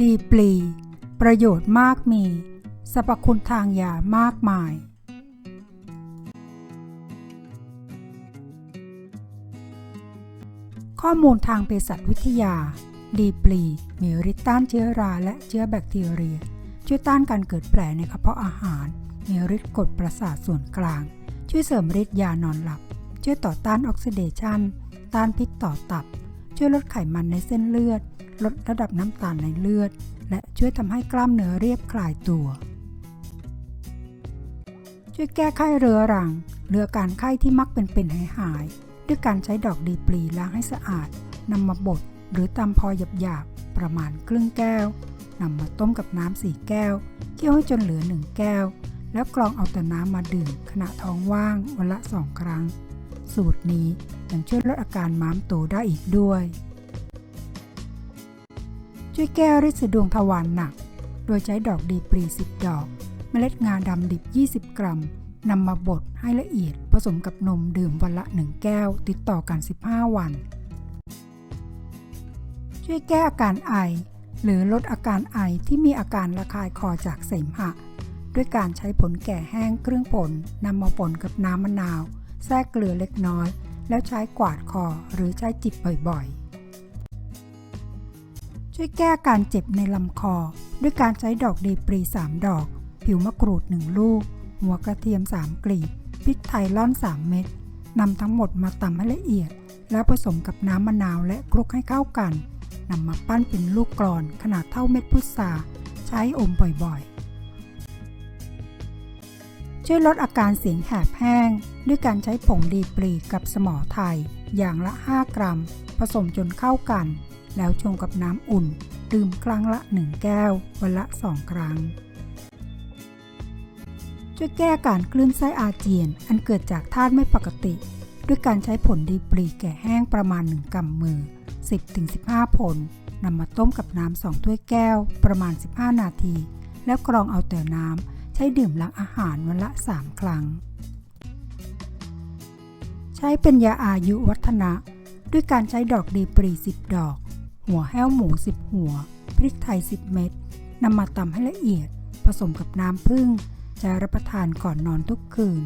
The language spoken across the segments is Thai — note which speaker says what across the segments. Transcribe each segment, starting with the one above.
Speaker 1: ดีปลี ประโยชน์มากมีสรรพคุณทางยามากมาย ข้อมูลทางเภสัชวิทยา ดีปลีมีฤทธิ์ต้านเชื้อราและเชื้อแบคทีเรีย ช่วยต้านการเกิดแผลในกระเพาะอาหาร มีฤทธิ์กดประสาทส่วนกลาง ช่วยเสริมฤทธิ์ยานอนหลับ ช่วยต่อต้านออกซิเดชันต้านพิษต่อตับ ช่วยลดไขมันในเส้นเลือด ลดระดับน้ำตาลในเลือด และช่วยทำให้กล้ามเนื้อเรียบคลายตัว ช่วยแก้ไข้เรื้อรังเรือการไข้ที่มักเป็นเป็นหายหาย ด้วยการใช้ดอกดีปลีล้างให้สะอาดนำมาบดหรือตำพอหยาบๆประมาณครึ่งแก้วนำมาต้มกับน้ำสี่แก้ว เคี่ยวให้จนเหลือหนึ่งแก้ว แล้วกรองเอาแต่น้ำมาดื่มขณะท้องว่างวันละสองครั้ง สูตรนี้ยังช่วยลดอาการม้ามโตได้อีกด้วย ช่วยแก้ฤทธิ์สะดวงทวารหนัก โดยใช้ดอกดีปรี 10 ดอก เมล็ดงาดำดิบ 20 กรัมนำมาบดให้ละเอียดผสมกับนมดื่มวันละ 1 แก้ว ติดต่อกัน 15 วัน ช่วยแก้อาการไอ หรือลดอาการไอที่มีอาการระคายคอจากเสมหะ ด้วยการใช้ผลแก่แห้งเครื่องผลนำมาป่นกับน้ำมะนาว แทรกเกลือเล็กน้อย แล้วใช้กวาดคอหรือใช้จิบบ่อยๆ ช่วยแก้การเจ็บในลำคอ ด้วยการใช้ดอกเดปรี 3 ดอก ผิวมะกรูด 1 ลูก หัวกระเทียม 3 กลีบพริกไทยล่อน 3 เม็ดนำทั้งหมดมาตำให้ละเอียด แล้วผสมกับน้ำมะนาวและคลุกให้เข้ากันนำมาปั้นเป็นลูกกรอนขนาดเท่าเม็ดพุทราใช้อมบ่อยๆ ช่วยลดอาการเสียงแหบแห้งด้วยการใช้ผงดีปรีกับสมอไทย อย่างละ 5 กรัม ผสมจนเข้ากัน แล้วชงกับน้ำอุ่น ดื่มครั้งละ 1 แก้ว วันละ 2 ครั้ง ช่วยแก้การคลื่นไส้อาเจียน อันเกิดจากธาตุไม่ปกติ ด้วยการใช้ผลดีปรีแก่แห้งประมาณ 1กำมือ 10-15 ผลนำมาต้มกับน้ำ2ถ้วยแก้ว ประมาณ 15 นาที แล้วกรองเอาแต่น้ำใช้ดื่มหลังอาหารวันละ 3 ครั้ง ใช้เป็นยาอายุวัฒนะ ด้วยการใช้ดอกดีปรี10ดอก หัวแห้วหมู10หัว พริกไทย10เม็ดนำมาตำให้ละเอียด ผสมกับน้ำผึ้งจะรับประทานก่อนนอนทุกคืน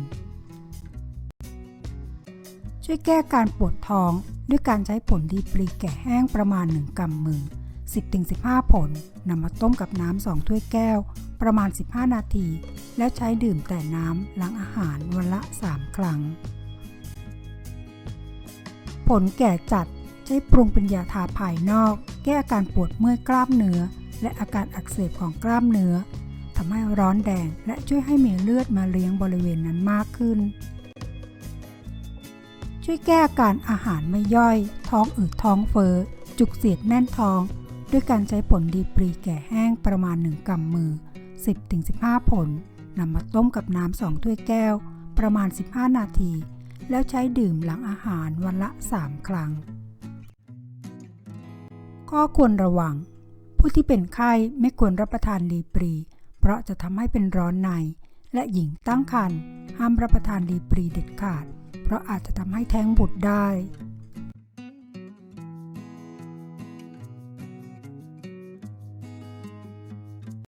Speaker 1: ช่วยแก้การปวดท้อง ด้วยการใช้ผลดีปรีแก่แห้งประมาณ 1กำมือ 10-15 ผลนำมาต้มกับน้ำ2ถ้วยแก้ว ประมาณ 15 นาที แล้วใช้ดื่มแต่น้ำหลังอาหารวันละ 3 ครั้ง ลแก่จัดใช้ปรุงเป็นยาทาภายนอก แก้อาการปวดเมื่อยกล้ามเนื้อ และอาการอักเสบของกล้ามเนื้อทำให้ร้อนแดงและช่วยให้มีเลือดมาเลี้ยงบริเวณนั้นมากขึ้น ช่วยแก้อาการอาหารไม่ย่อย ท้องอืดท้องเฟ้อจุกเสียดแน่นท้อง ด้วยการใช้ผลดีปรีแก่แห้งประมาณ 1กำมือ 10-15 ผลนำมาต้มกับน้ำ2ถ้วยแก้ว ประมาณ 15 นาที แล้วใช้ดื่มหลังอาหารวันละ 3 ครั้ง ข้อควรระวัง ผู้ที่เป็นไข้ไม่ควรรับประทานลีปรี เพราะจะทำให้เป็นร้อนใน และหญิงตั้งครรภ์ห้ามรับประทานลีปรีเด็ดขาด เพราะอาจจะทำให้แท้งบุตรได้